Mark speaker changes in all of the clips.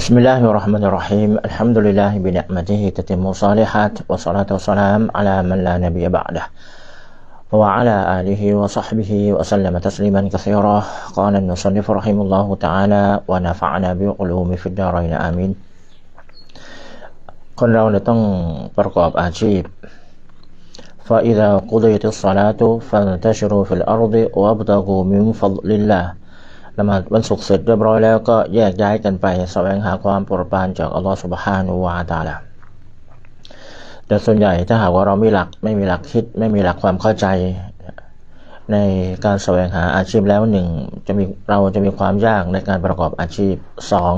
Speaker 1: بسم الله الرحمن الرحيم الحمد لله بنعمته تتم الصالحات والصلاة والسلام على من لا نبي بعده وعلى آله وصحبه وسلم تسليما كثيرا قال المصنف رحمه الله تعالى ونفعنا بعلوم في الدارين آمين คนเราเนี่ยต้องประกอบอาชีพ فإذا قضيت الصلاة فانتشروا في الأرض وابتغوا من فضل الله ละหมาดวันศุกร์เสร็จเรียบร้อยแล้วก็แยกย้ายกันไปแสวงหาความโปรดปรานจากอัลลอฮฺสุบฮานุวาตาละแต่ส่วนใหญ่ถ้าหากว่าเราไม่หลักไม่มีหลักคิด ไม่มีหลักความเข้าใจ ในการแสวงหาอาชีพแล้วหนึ่งจะมีเราจะมีความยากในการประกอบอาชีพสอง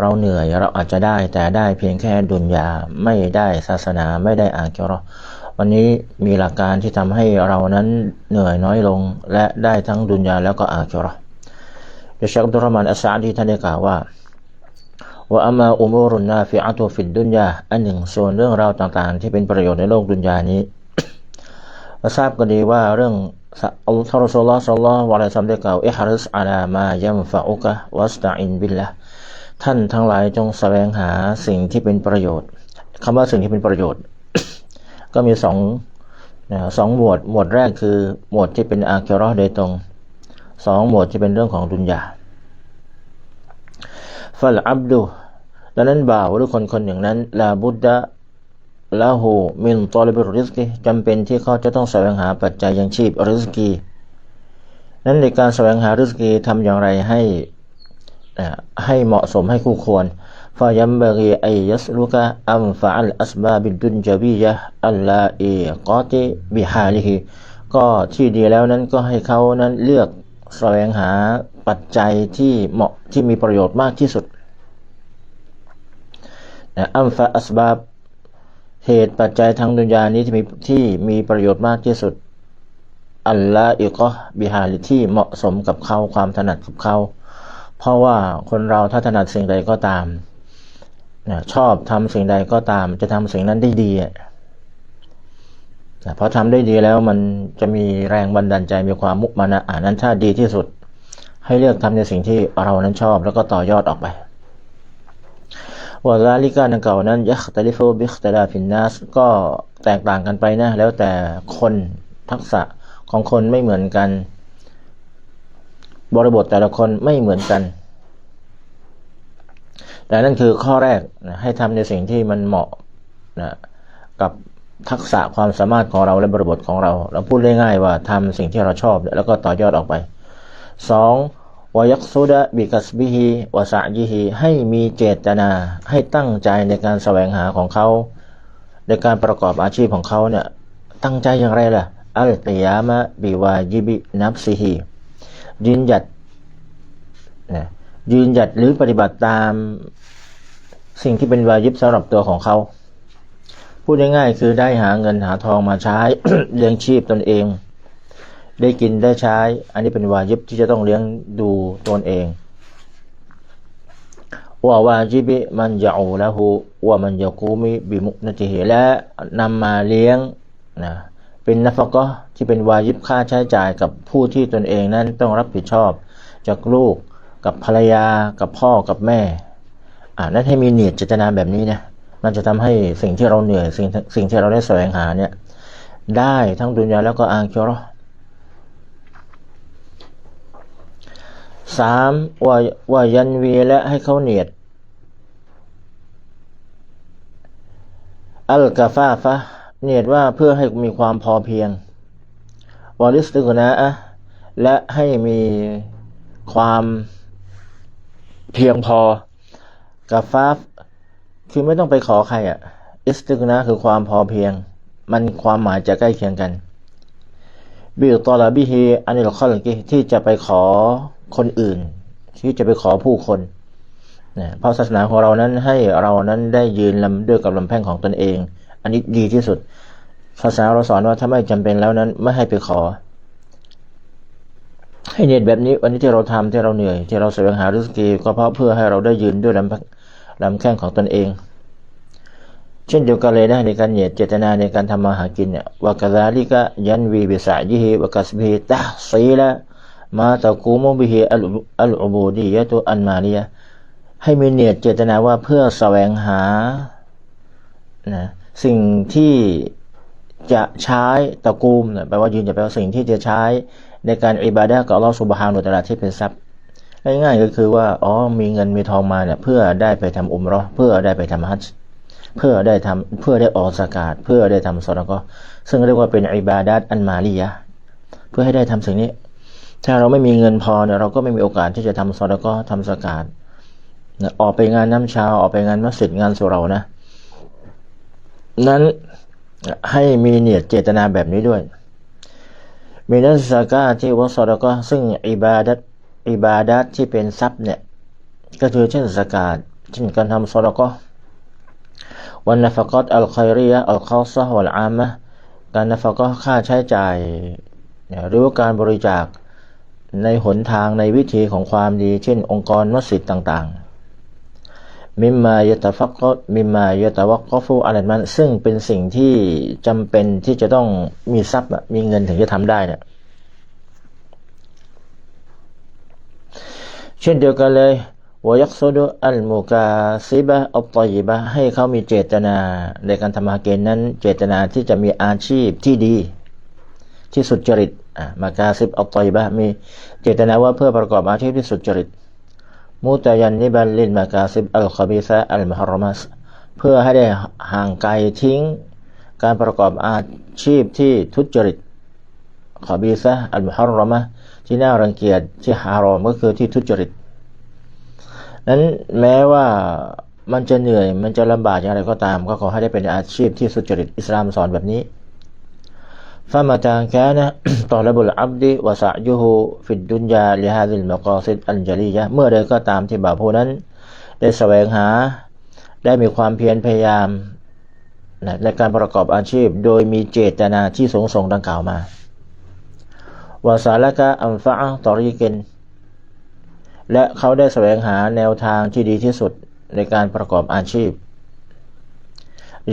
Speaker 1: เราเหนื่อยเราอาจจะได้แต่ได้เพียงแค่ดุนยาไม่ได้ศาสนาไม่ได้อาคิรอวันนี้มีหลักการที่ทำให้เรานั้นเหนื่อยน้อยลง และได้ทั้งดุนยาแล้วก็อาคิรอ เดชอับดุลรมานอัสซาดีท่านได้กล่าวว่าว่าอามาอุมูรุนนาฟิอัตุฟิดดุนยาอันหนึ่งส่วนเรื่องราวต่างๆ ที่เป็นประโยชน์ในโลกดุนยานี้เราทราบกันดีว่าเรื่องอัลลอฮฺสุลลัลสัลลัลลอฮุอะลัยฮิวะซัมได้กล่าวอิฮาริสอาลามายัมฟะอุกะวัสตาอินบิลละท่านทั้งหลายจงแสวงหาสิ่งที่เป็นประโยชน์คำว่าสิ่งที่เป็นประโยชน์ ก็มีสองสองหมวดหมวดแรกคือหมวดที่เป็นอาคิรอโดยตรง สองหมวดที่เป็นเรื่องของดุนยาฟัลอับดุดังนั้นบ่าวหรือคนคนหนึ่งนั้นลาบุดะละหูมินตอลบิริสกีจำเป็นที่เขาจะต้องแสวงหาปัจจัยยังชีพริสกีนั้นในการแสวงหาริสกีทำอย่างไรให้ให้เหมาะสมให้คู่ควรฟายัมบรีไอยัสลุกะอัมฟะอัลอัสบาบิดุนจาบียะอัลลาอีกอติบิฮาลิฮิก็ที่ดีแล้วนั้นก็ให้เขานั้นเลือก แสวงหาปัจจัยที่เหมาะที่มีประโยชน์มากที่สุดนะอัมฟะอัสบาบเหตุปัจจัยทางดุนยานี้ที่มีที่มีประโยชน์มากที่สุด อัลลาอิกอบิฮาลิที่เหมาะสมกับเขาความถนัดกับเขาเพราะว่าคนเราถ้าถนัดสิ่งใดก็ตามนะชอบทำสิ่งใดก็ตาม จะทำสิ่งนั้นได้ดี นะพอทำได้ดีแล้วมันจะมีแรงบันดาลใจมีความมุมานะอ่านั้นถ้าดีที่สุด ให้เลือกทำในสิ่งที่เรานั้นชอบ แล้วก็ต่อยอดออกไปว่าลาลิกาดังเก่านั้นยักตลิฟูบิคตลาฟินนัสก็แตกต่างกันไปนะ แล้วแต่คนทักษะของคนไม่เหมือนกัน บริบทแต่ละคนไม่เหมือนกัน แต่นั่นคือข้อแรกนะให้ทำในสิ่งที่มันเหมาะนะกับ ทักษะความสามารถของเราและบริบทของเรา เราพูดง่ายๆว่าทำสิ่งที่เราชอบ แล้วก็ต่อยอดออกไปสองวายักซุดะบิกัสบิฮีวาสะยิฮีให้มีเจตนาให้ตั้งใจในการแสวงหาของเขา ในการประกอบอาชีพของเขาเนี่ยตั้งใจอย่างไรล่ะอัลกิยามะบิวายิบินับซิฮียืนหยัดนะยืนหยัดหรือปฏิบัติตามสิ่งที่เป็นวายิบสำหรับตัวของเขา พูดง่ายๆคือได้หาเงินหาทองมาใช้เลี้ยงชีพตนเอง ได้กินได้ใช้ อันนี้เป็นวายิบที่จะต้องเลี้ยงดูตนเองว่าวาจิบิมันยาละหูว่ามันยากูมิบิมุนติเหและนำมาเลี้ยงนะเป็นนัฟก็ที่เป็นวายิบค่าใช้จ่ายกับผู้ที่ตนเองนั้นต้องรับผิดชอบ จากลูกกับภรรยากับพ่อกับแม่อ่านั่นให้มีเนียดเจตนาแบบนี้นะ มันจะทำให้สิ่งที่เราเหนื่อยสิ่งสิ่งที่เราได้แสวงหาเนี่ยได้ทั้งดุนยาแล้วก็อาคิรอสามว่าว่ายันวีและให้เขาเนียดอัลกาฟาฟะเนียดว่าเพื่อให้มีความพอเพียงวอลิสตึกนะอะและให้มีความเพียงพอกาฟาฟ คือไม่ต้องไปขอใครอะอิสตึกนะคือความพอเพียง มันความหมายจะใกล้เคียงกัน บิลตอลาบิฮีอันนี้เราข้อหลังที่จะไปขอคนอื่น ที่จะไปขอผู้คนนะเพราะศาสนาของเรานั้นให้เรานั้นได้ยืนลำด้วยกับลำแพ่งของตนเอง อันนี้ดีที่สุด ศาสนาเราสอนว่าถ้าไม่จำเป็นแล้วนั้นไม่ให้ไปขอ ให้เนียแบบนี้วันนี้ที่เราทำที่เราเหนื่อย ที่เราแสวงหาริสกีก็เพราะเพื่อให้เราได้ยืนด้วยลำ ลำแข้งของตนเอง เช่นเดียวกันเลยนะในการเหยียดเจตนาในการทำมาหากินเนี่ยวากาลาลิกะยันวีบิสายิฮิวกัสบิตะซีละมาตะกูมุบิฮิอัลอุบูดียะตุอันมาลียให้มีเนียดเจตนาว่าเพื่อแสวงหานะสิ่งที่จะใช้ตะกูมนะแปลว่ายืนจะแปลว่าสิ่งที่จะใช้ในการอิบาดะกับอัลลอฮฺสุบฮานุตะลาที่เป็นทรัพย์ ง่ายๆก็คือว่าอ๋อมีเงินมีทองมาเนี่ยเพื่อได้ไปทำอุมรอเพื่อได้ไปทำฮัจญ์เพื่อได้ทำเพื่อได้ออกสกาดเพื่อได้ทำสอดก็ซึ่งเรียกว่าเป็นอิบาดัตอันมาลียะเพื่อให้ได้ทำสิ่งนี้ ถ้าเราไม่มีเงินพอเนี่ยเราก็ไม่มีโอกาสที่จะทำสอดก็ทำสกาดออกไปงานน้ำชาออกไปงานมัสยิดงานสุเรานะ นั้นให้มีเนียดเจตนาแบบนี้ด้วยมีนัสกาที่วัสดก็ซึ่งอิบาดัต อิบาดัตที่เป็นทรัพย์เนี่ยก็คือเช่นสกาดเช่นการทำสอดก็วันนฟกอตอัลคอยรียอัลคอซะวัลอามะการนฟกอค่าใช้จ่าย หรือว่าการบริจาคในหนทางในวิธีของความดี เช่น องค์กรมัสยิดต่างๆ มิมมายตฟักก็มิมมายตวักกฟูอะไรมันซึ่งเป็นสิ่งที่จำเป็นที่จะต้องมีทรัพย์มีเงินถึงจะทำได้เนี่ย เช่นเดียวกันเลยวยักโซดอัลมุกาซิบะอัลตยิบะให้เขามีเจตนาในการทำมาเกณฑ์นั้น เจตนาที่จะมีอาชีพที่ดี ที่สุจริตอ่ามากาซิบอัลตยิบะมีเจตนาว่าเพื่อประกอบอาชีพที่สุจริตมุตยันนิบันลินมากาซิบอัลคบิซะอัลมหรมัสเพื่อให้ได้ห่างไกลทิ้ง การประกอบอาชีพที่ทุจริตขบิซะอัลมหรมะ ที่น่ารังเกียจที่ฮารอมก็คือที่ทุจริต นั้นแม้ว่ามันจะเหนื่อยมันจะลำบากอย่างไรก็ตาม ก็ขอให้ได้เป็นอาชีพที่สุจริตอิสลามสอนแบบนี้ฟามาตางแค่นะต่อระบุลอับดีวาสะยูฮูฟิดดุนยาลิฮาดิลมกอซิดอันจลียะเมื่อใดก็ตามที่บ่าวผู้นั้น ได้แสวงหา ได้มีความเพียรพยายามในการประกอบอาชีพ โดยมีเจตนาที่สงสงดังกล่าวมา วาสาละกะอัมฟะตอริเกนและเขาได้แสวงหาแนวทางที่ดีที่สุดในการประกอบอาชีพ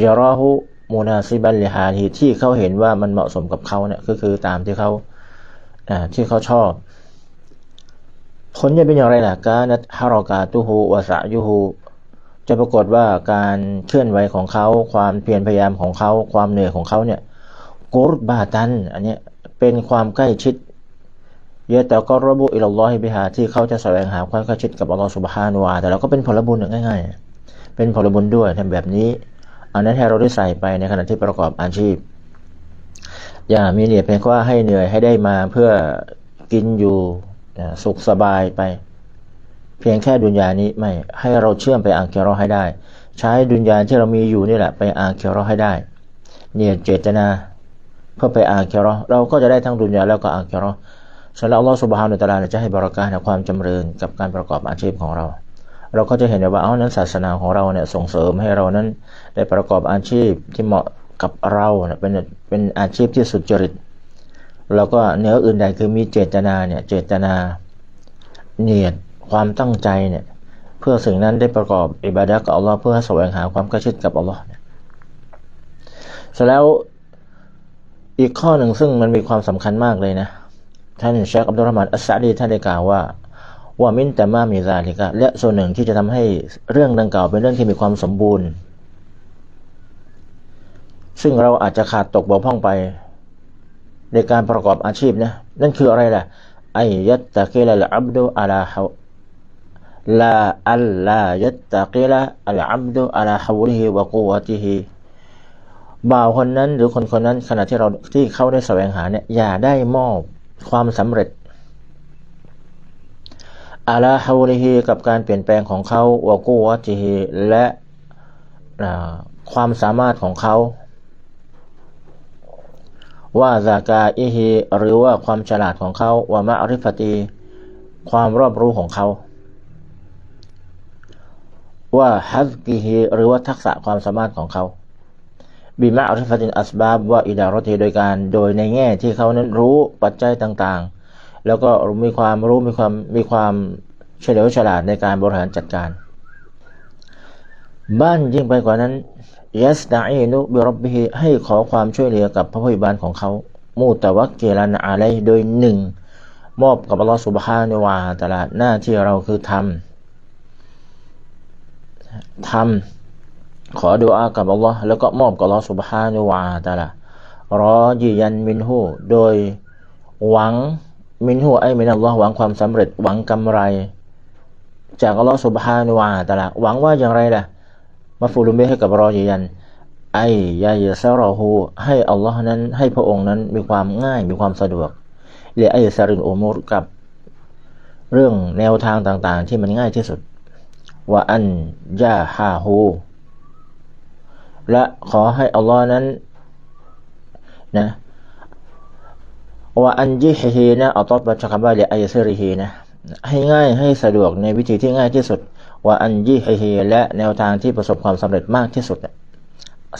Speaker 1: ยารอหุมูนาซิบัลลิฮาทีที่เขาเห็นว่ามันเหมาะสมกับเขาเนี่ยก็คือตามที่เขาที่เขาชอบ ผลจะเป็นอย่างไรล่ะการฮารอกาตุฮูวาสะยูฮูจะปรากฏว่าการเคลื่อนไหวของเขา ความเพียรพยายามของเขา ความเหนื่อยของเขาเนี่ยกุรบาตัน อันนี้ เป็นความใกล้ชิดเยอะแต่ก็ระบุอิลลอฮิบิฮาที่เขาจะแสวงหาความใกล้ชิดกับอัลลอฮฺสุบฮานุวาแต่เราก็เป็นผลบุญง่ายๆ เป็นผลบุญด้วยทำแบบนี้ อันนั้นให้เราได้ใส่ไปในขณะที่ประกอบอาชีพ อย่ามีเนียดเพียงว่าให้เหนื่อยให้ได้มาเพื่อกินอยู่สุขสบายไป เพียงแค่ดุนยานี้ไม่ให้เราเชื่อมไปอ่างเกลอให้ได้ ใช้ดุนยาที่เรามีอยู่นี่แหละไปอ่างเกลอให้ได้ เนี่ยเจตนา เพื่อไปอ่างเกลอเราก็จะได้ทั้งดุนยาแล้วก็อ่างเกลอฉะนั้นอัลลอฮฺสุบฮานุตะลาจะให้บราการในความจำเริญกับการประกอบอาชีพของเรา เราก็จะเห็นว่าเอานั้นศาสนาของเราเนี่ยส่งเสริมให้เรานั้นได้ประกอบอาชีพที่เหมาะกับเราเนี่ยเป็นเป็นอาชีพที่สุจริตแล้วก็เนื้ออื่นใดคือมีเจตนาเนี่ยเจตนาเนียดความตั้งใจเนี่ยเพื่อสิ่งนั้นได้ประกอบอิบาดะกับอัลลอฮ์เพื่อแสวงหาความใกล้ชิดกับอัลลอฮ์เนี่ยเสร็จแล้ว อีกข้อหนึ่งซึ่งมันมีความสำคัญมากเลยนะ ท่านเชคอับดุลรหมานอัสซาดีท่านได้กล่าวว่าว่ามินแต่มามีซาลิกะและส่วนหนึ่งที่จะทำให้เรื่องดังกล่าวเป็นเรื่องที่มีความสมบูรณ์ ซึ่งเราอาจจะขาดตกบกพร่องไป ในการประกอบอาชีพนะ นั่นคืออะไรล่ะไอยัตตะกิลลอับดุอัลาฮาลาอัลลายัตตะกิลอัลอับดุอัลาฮาวลิฮิวะกูวะติฮิ บ่าวคนนั้นหรือคนคนนั้นขณะที่เราที่เขาได้แสวงหาเนี่ยอย่าได้มอบความสำเร็จอาลาฮาวลิฮีกับการเปลี่ยนแปลงของเขาวากูวะจิฮีและความสามารถของเขาว่าซากาอิฮีหรือว่าความฉลาดของเขาวามะอริฟตีความรอบรู้ของเขา ว่าฮัซกิฮีหรือว่าทักษะความสามารถของเขา บิมาอัลฟาตินอัสบาบว่าอิดารตีโดยการโดยในแง่ที่เขานั้นรู้ปัจจัยต่างๆ แล้วก็มีความรู้มีความมีความเฉลียวฉลาดในการบริหารจัดการ บ้านยิ่งไปกว่านั้นยัสดาอินุบิรบบิฮิให้ขอความช่วยเหลือกับพระผู้บานของเขา มูตะวักเกลันอะไรโดยหนึ่ง มอบกับอัลลอฮฺสุบฮานวาตลาดหน้าที่เราคือทำทำ ขอดูอากับอัลลอฮ์แล้วก็มอบกับอัลลอฮ์สุบฮานุวาตาละรอยืยันมินหูโดยหวังมินหูไอ้มินอัลลอฮ์หวังความสำเร็จหวังกำไร จากอัลลอฮ์สุบฮานุวาตาละหวังว่าอย่างไรล่ะมาฟูลุมเบให้กับรอยืยัน ไอ้ยายซารอฮูให้อัลลอฮ์นั้นให้พระองค์นั้นมีความง่ายมีความสะดวกเรียไอ้ซารินโอมูรกับเรื่องแนวทางต่างๆ ที่มันง่ายที่สุดว่าอันยาฮาฮู และขอให้อัลลอฮ์นั้นนะว่าอันยิฮีนะอัลตอบัชคำว่าเรียซิริฮีนะให้ง่ายให้สะดวกในวิธีที่ง่ายที่สุด ว่าอันยิฮีและแนวทางที่ประสบความสำเร็จมากที่สุด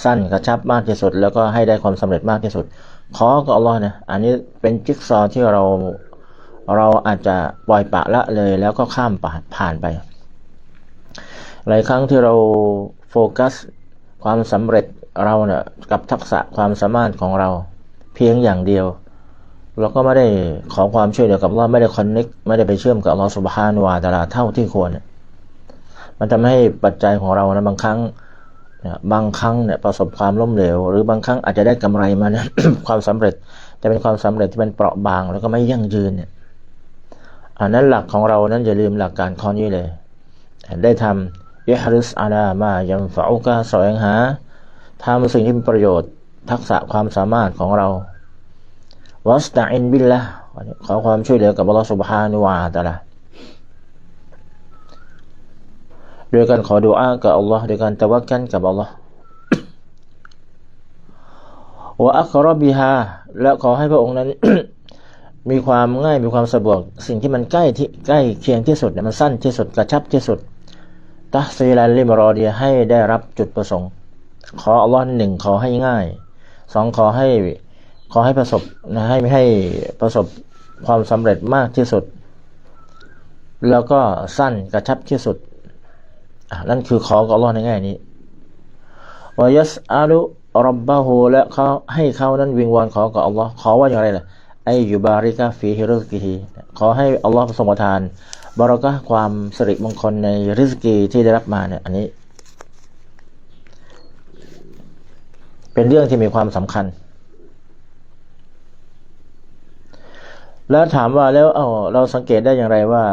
Speaker 1: สั้นกระชับมากที่สุด แล้วก็ให้ได้ความสำเร็จมากที่สุด ขอกับอัลลอฮ์นะอันนี้เป็นจิ๊กซอว์ที่เราเราอาจจะปล่อยปะละเลยแล้วก็ข้ามผ่านไป หลายครั้งที่เราโฟกัส ความสำเร็จเราเนี่ยกับทักษะความสามารถของเราเพียงอย่างเดียว เราก็ไม่ได้ขอความช่วยเหลือกับเราไม่ได้คอนเน็กไม่ได้ไปเชื่อมกับเราสุบฮานวาตาลาเท่าที่ควร มันทำให้ปัจจัยของเรานะบางครั้งนะบางครั้งเนี่ยประสบความล้มเหลว หรือบางครั้งอาจจะได้กำไรมานะความสำเร็จ แต่เป็นความสำเร็จที่เป็นเปราะบางแล้วก็ไม่ยั่งยืนเนี่ยอันนั้นหลักของเรานั้นอย่าลืมหลักการข้อนี้เลย ได้ทำ ยฮริสอาลามายัมฟาอุกาสอยงหาทำสิ่งที่มีประโยชน์ทักษะความสามารถของเรา วัสตาอินบิลละขอความช่วยเหลือกับอัลลอฮฺสุบฮานุวาตะละโดยการขอดุอากับอัลลอฮ์โดยการตะวักกันกับอัลลอฮ์วะอัครบิฮาและขอให้พระองค์นั้น มีความง่ายมีความสะดวก สิ่งที่มันใกล้ที่ใกล้เคียงที่สุดเนี่ยมันสั้นที่สุดกระชับที่สุด ตัซีลันลิมรอเดียให้ได้รับจุดประสงค์ ขออัลลอฮ์หนึ่งขอให้ง่ายสองขอให้ขอให้ประสบนะให้ให้ประสบความสำเร็จมากที่สุด แล้วก็สั้นกระชับที่สุดนั่นคือขอกับอัลลอฮ์ในง่ายนี้วายัสอาลุรับบาฮูและเขาให้เขานั้นวิงวอนขอกับอัลลอฮ์ขอว่าอย่างไรล่ะไอยูบาริกาฟีฮิรุสกีฮีขอให้อัลลอฮ์ทรงประทาน บารักะความสิริมงคลในริสกีที่ได้รับมาเนี่ยอันนี้ เป็นเรื่องที่มีความสำคัญ แล้วถามว่าแล้วเออเราสังเกตได้อย่างไรว่า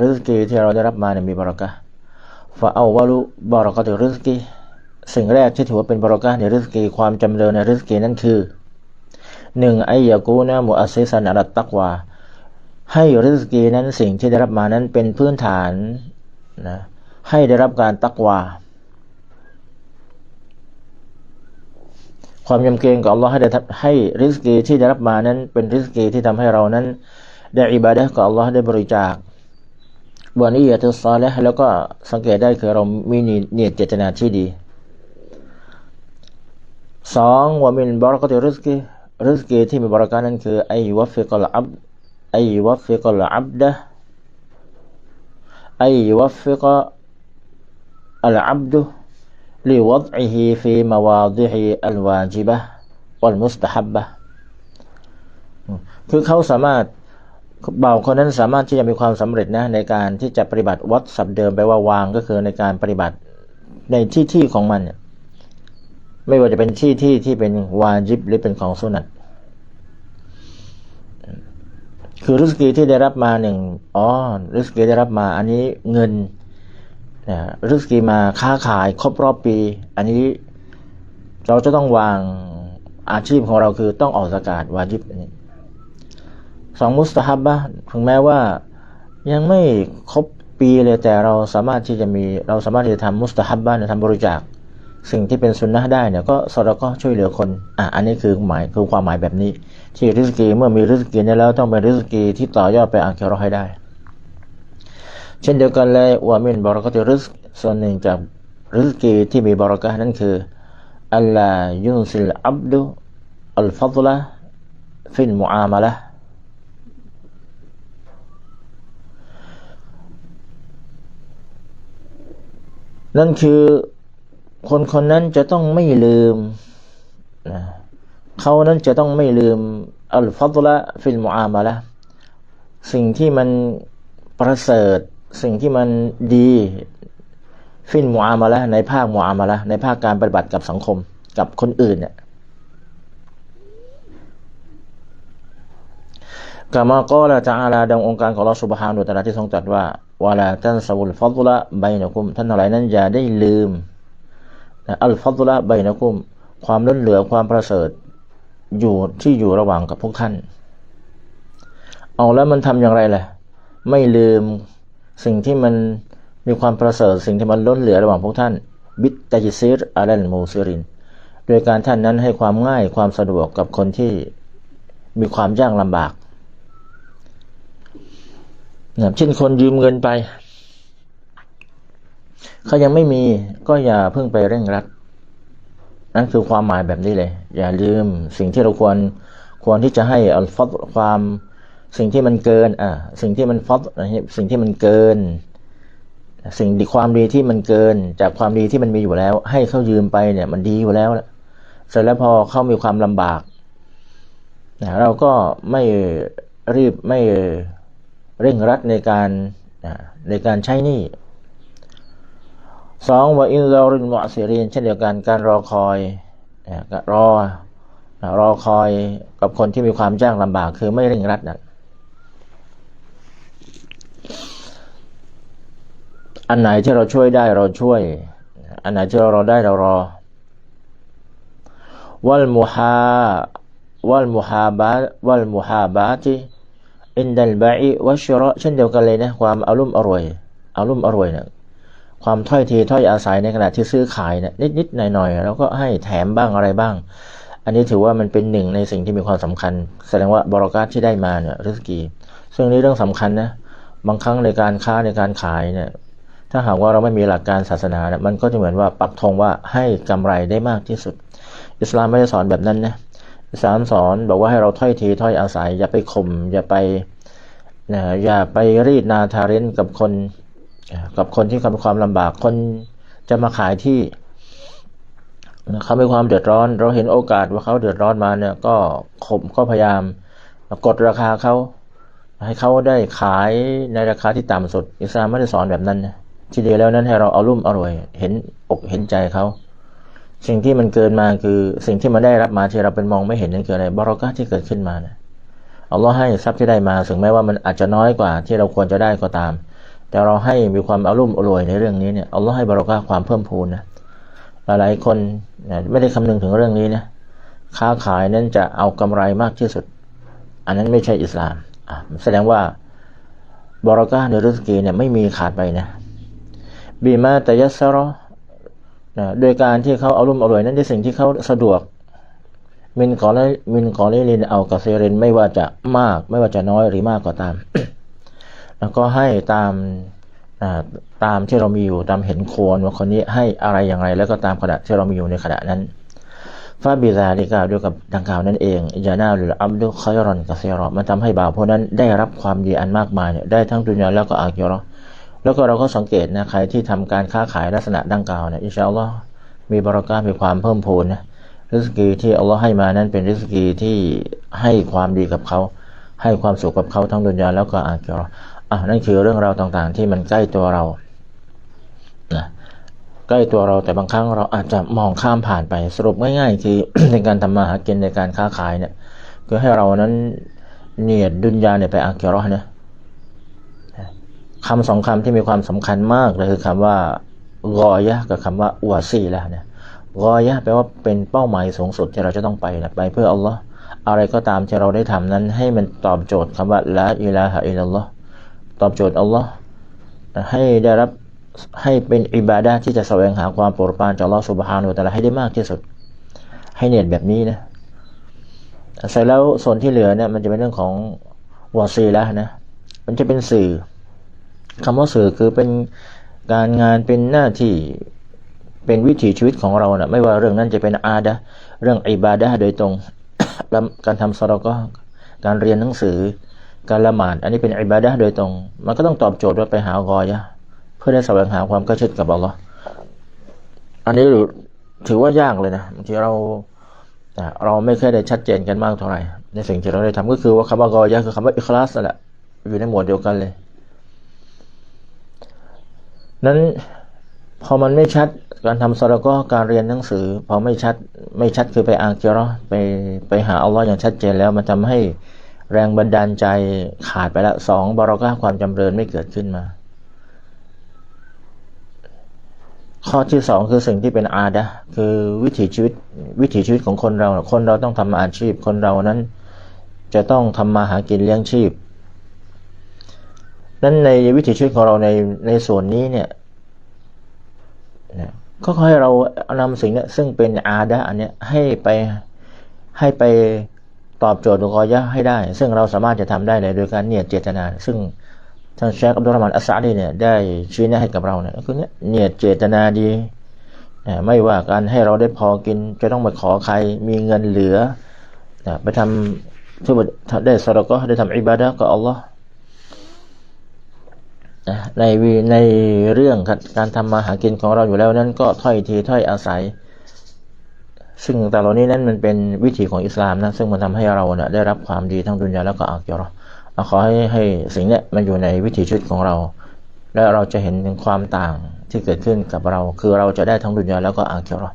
Speaker 1: ริสกีที่เราได้รับมาเนี่ยมีบารักะฟาเอาวาลุบารักะตุริสกีสิ่งแรกที่ถือว่าเป็นบารักะในริสกีความจำเริญในริสกีนั่นคือหนึ่งไอยากูนะมุอัสซิสันอัลตักวา ให้ริสกีนั้นสิ่งที่ได้รับมานั้นเป็นพื้นฐานนะให้ได้รับการตักวา ความยำเกรงกับอัลลอฮ์ให้ได้ให้ริสกีที่ได้รับมานั้นเป็นริสกีที่ทำให้เรานั้น ได้อิบาดะกับอัลลอฮ์ได้บริจาคบวนียตุซอและแล้วก็สังเกตได้คือเรามีเนียดเจตนาที่ดีสองว่ามินบารักติริสกีริสกีที่มีบราการนั้นคือไอวัฟิกลอับไอวัฟิกลอับ ดะไอวัฟิกอัลอับดุลิวัดอิฮีฟีมาวาดิฮิอัลวาจิบะวัลมุสตฮับะคือเขาสามารถบ่าวคนนั้นสามารถที่จะมีความสำเร็จนะในการที่จะปฏิบัติวัดสับเดิมไปว่าวางก็คือในการปฏิบัติในที่ที่ของมันเนี่ยไม่ว่าจะเป็นที่ที่ที่เป็นวาจิบหรือเป็นของสุนัต คือริสกีที่ได้รับมาหนึ่งอ๋อริสกีได้รับมา อันนี้เงินนะริสกีมาค้าขายครบรอบปี อันนี้เราจะต้องวางอาชีพของเราคือต้องออกสกาดวาจิบนี้สองมุสตาฮับบะถึงแม้ว่ายังไม่ครบปีเลยแต่เราสามารถที่จะมีเราสามารถที่จะทำมุสตาฮับบะเนี่ยทำบริจาค สิ่งที่เป็นสุนนะได้เนี่ยก็สอดก็ช่วยเหลือคนอะอันนี้คือหมายคือความหมายแบบนี้ ที่ริสกีเมื่อมีริสกีเนี่ยแล้วต้องเป็นริสกีที่ต่อยอดไปอังเคราให้ได้ เช่นเดียวกันเลยวามินบารักติริสส่วนหนึ่งจากริสกีที่มีบารักะนั่นคืออัลลายุนซิลอับดุอัลฟัดละฟินมุอามาละนั่นคือ คนคนนั้นจะต้องไม่ลืมนะเขานั้นจะต้องไม่ลืมอัลฟัตละฟิลมุอามาละสิ่งที่มันประเสริฐ สิ่งที่มันดีฟินมูอามาละในภาคมูอามาละในภาคการปฏิบัติกับสังคมกับคนอื่นเนี่ยกามาก็ละจะอาลาดังองค์การของเราสุบฮานุตะลาที่ทรงตรัสว่าวาลาตันสวุลฟัตุละใบนะกุมท่านทั้งหลายนั้นอย่าได้ลืม อัลฟัตุละใบนะกุม ความล้นเหลือความประเสริฐอยู่ที่อยู่ระหว่างกับพวกท่าน เอาแล้วมันทำอย่างไรล่ะ ไม่ลืมสิ่งที่มันมีความประเสริฐสิ่งที่มันล้นเหลือระหว่างพวกท่าน บิตตาจิซิรอาลันมูซิริน โดยการท่านนั้นให้ความง่ายความสะดวกกับคนที่มีความยากลำบากเช่นคนยืมเงินไป เขายังไม่มีก็อย่าเพิ่งไปเร่งรัด นั่นคือความหมายแบบนี้เลย อย่าลืมสิ่งที่เราควรควรที่จะให้อัลฟัดความสิ่งที่มันเกิน อ่าสิ่งที่มันฟัดสิ่งที่มันเกิน สิ่งดีความดีที่มันเกิน จากความดีที่มันมีอยู่แล้ว ให้เขายืมไปเนี่ย มันดีอยู่แล้วเสร็จแล้วพอเขามีความลำบากนะเราก็ไม่รีบไม่เร่งรัดในการในการใช้หนี้ สองว่าอินเรารินมะเสรีนเช่นเดียวกันการรอคอยรอรอคอยกับคนที่มีความยากลำบากคือไม่เร่งรัดนะอันไหนที่เราช่วยได้เราช่วย อันไหนที่เรารอได้เรารอ วัลมุฮาวัลมุฮาบาวัลมุฮาบาติอินดัลบาอิวัชระเช่นเดียวกันเลยนะความอารุ่มอร่อยอารุ่มอร่อยเนะ ความถ้อยทีถ้อยอาศัยในขณะที่ซื้อขายเนะนิดนิดหน่อยหน่อยเราก็ให้แถมบ้างอะไรบ้าง อันนี้ถือว่ามันเป็นหนึ่งในสิ่งที่มีความสำคัญ แสดงว่าบรอกาที่ได้มาเนี่ยริสกีซึ่งนี้เรื่องสำคัญนะบางครั้งในการค้าในการขายเนี่ยถ้าหากว่าเราไม่มีหลักการศาสนาเนี่ยมันก็จะเหมือนว่าปักธงว่าให้กำไรได้มากที่สุด อิสลามไม่ได้สอนแบบนั้นนะอิสลามสอนบอกว่าให้เราถ้อยทีถ้อยอาศัย อย่าไปข่มอย่าไปนะอย่าไปรีดนาทาเรนกับคน กับคนที่มีความลำบากคนจะมาขายที่เขามีความเดือดร้อน เราเห็นโอกาสว่าเขาเดือดร้อนมาเนี่ยก็ข่มก็พยายามกดราคาเขาให้เขาได้ขายในราคาที่ต่ำสุด อิสลามไม่ได้สอนแบบนั้นนะที่เดียวแล้วนั้นให้เราเอารุ่มอร่อยเห็นอกเห็นใจเขา สิ่งที่มันเกินมาคือสิ่งที่มันได้รับมาที่เราเป็นมองไม่เห็นนั่นคืออะไรบรอกาที่เกิดขึ้นมาเนะอัลลอให้ทรัพย์ที่ได้มาถึงแม้ว่ามันอาจจะน้อยกว่าที่เราควรจะได้ก็ตาม แต่เราให้มีความอารุ่มอร่วยในเรื่องนี้เนี่ยอัลลอฮ์ให้บรอกาความเพิ่มพูนนะหลายๆคนไม่ได้คำนึงถึงเรื่องนี้นะค้าขายนั้นจะเอากำไรมากที่สุด อันนั้นไม่ใช่อิสลามแสดงว่าบรอกาในรุสกีเนี่ยไม่มีขาดไปนะบีมาแต่ยัสรอนะโดยการที่เขาเอารุ่มอร่วยนั้นในสิ่งที่เขาสะดวก มินกอลมินกอลิลินเอากาเซเรนไม่ว่าจะมาก ไม่ว่าจะน้อยหรือมากก็ตาม แล้วก็ให้ตามตามที่เรามีอยู่ตามเห็นควรว่าคนนี้ให้อะไรอย่างไร แล้วก็ตามขณะที่เรามีอยู่ในขณะนั้นฟาบิซาลิกาด้วยกับดังกล่าวนั่นเองยานาหรืออับดุคอยรอนกาเซรอมันทำให้บ่าวพวกนั้นได้รับความดีอันมากมายเนี่ยได้ทั้งดุนยาแล้วก็อาคิรอแล้วก็เราก็สังเกตนะใครที่ทำการค้าขายลักษณะดังกล่าวเนี่ยอินชาอัลลอฮ์มีบราการมีความเพิ่มพูนนะริสกีที่อัลลอฮ์ให้มานั้นเป็นริสกีที่ให้ความดีกับเขา ให้ความสุขกับเขาทั้งดุนยาแล้วก็อาคิรอ อะนั่นคือเรื่องราวต่างๆ ที่มันใกล้ตัวเรานะใกล้ตัวเราแต่บางครั้งเราอาจจะมองข้ามผ่านไปสรุปง่ายๆ คือในการทำมาหากินในการค้าขายเนี่ยคือให้เรานั้นเนียดดุนยาเนี่ยไปอาคิรอนะคำสองคำที่มีความสำคัญมากเลยคือคำว่ารอยะกับคำว่าอวซีแล้วเนี่ยรอยะแปลว่าเป็นเป้าหมายสูงสุดที่เราจะต้องไปนะไปเพื่ออัลลอฮ์อะไรก็ตามที่เราได้ทำนั้นให้มันตอบโจทย์คำว่าละอิลาฮะอิลลัลลอฮ์ ตอบโจทย์อัลลอฮ์ให้ได้รับให้เป็นอิบาดะที่จะแสวงหาความโปรดปรานจากอัลลอฮ์สุบฮานุแต่ละให้ได้มากที่สุด ให้เนียดแบบนี้นะเสร็จแล้วส่วนที่เหลือเนี่ยมันจะเป็นเรื่องของวอซีแล้วนะมันจะเป็นสื่อคำว่าสื่อคือเป็นการงานเป็นหน้าที่เป็นวิถีชีวิตของเรานะ่ะไม่ว่าเรื่องนั้นจะเป็นอาดะเรื่องอิบาดะโดยตรง การทำสรก็การเรียนหนังสือ การละหมาดอันนี้เป็นอิบาดะโดยตรง มันก็ต้องตอบโจทย์ว่าไปหากอยะเพื่อได้แสวงหาความกระชิดกับอัลลอฮ์อันนี้ถือว่ายากเลยนะบางทีเราเราไม่เคยได้ชัดเจนกันมากเท่าไหร่ในสิ่งที่เราได้ทำก็คือว่าคำว่ากอยะคือคำว่าอิคลาสนั่นแหละอยู่ในหมวดเดียวกันเลย นั้นพอมันไม่ชัดการทำสระก็การเรียนหนังสือ พอไม่ชัดไม่ชัดคือไปอ่านเจรอไปไปหาอัลลอฮ์อย่างชัดเจนแล้วมันทำให้ แรงบันดาลใจขาดไปแล้วสองบารอกาความจำเริญไม่เกิดขึ้นมา ข้อที่สองคือสิ่งที่เป็นอาดะคือวิถีชีวิตวิถีชีวิตของคนเรา คนเราต้องทำอาชีพ คนเรานั้น จะต้องทำมาหากินเลี้ยงชีพนั้นในวิถีชีวิตของเราในในส่วนนี้เนี่ยก็ขอให้เรานำสิ่งนี้ซึ่งเป็นอาดะอันเนี้ยให้ไปให้ไป ตอบโจทย์ดุกอยะให้ได้ ซึ่งเราสามารถจะทำได้เลยโดยการเนียดเจตนา ซึ่งท่านเชคอับดุลรหมานอัสซาดีเนี่ยได้ชี้แนะให้กับเราเนี่ยคือเนี่ยเนียดเจตนาดีไม่ว่าการให้เราได้พอกินจะต้องไปขอใครมีเงินเหลือไปทำที่ได้สระก็ได้ทำอิบาดะกับอัลลอฮ์ในในเรื่องการทำมาหากินของเราอยู่แล้วนั้นก็ถ้อยทีถ้อยอาศัย ซึ่งแต่เหล่านี้นั้นมันเป็นวิถีของอิสลามนะซึ่งมันทำให้เราเนี่ยได้รับความดีทั้งดุนยาแล้วก็อักยรอขอให้ให้สิ่งเนี้ยมันอยู่ในวิถีชีวิตของเรา และเราจะเห็นถึงความต่างที่เกิดขึ้นกับเรา คือเราจะได้ทั้งดุนยาแล้วก็อักยรอ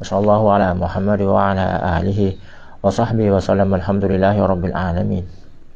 Speaker 1: อัลลอฮฺวะลามุฮัมมัดวะลาอาลีฮิวะซัฮบีวะสัลลัมอัลฮัมดุลิลลาฮิรับบิลอาลามีน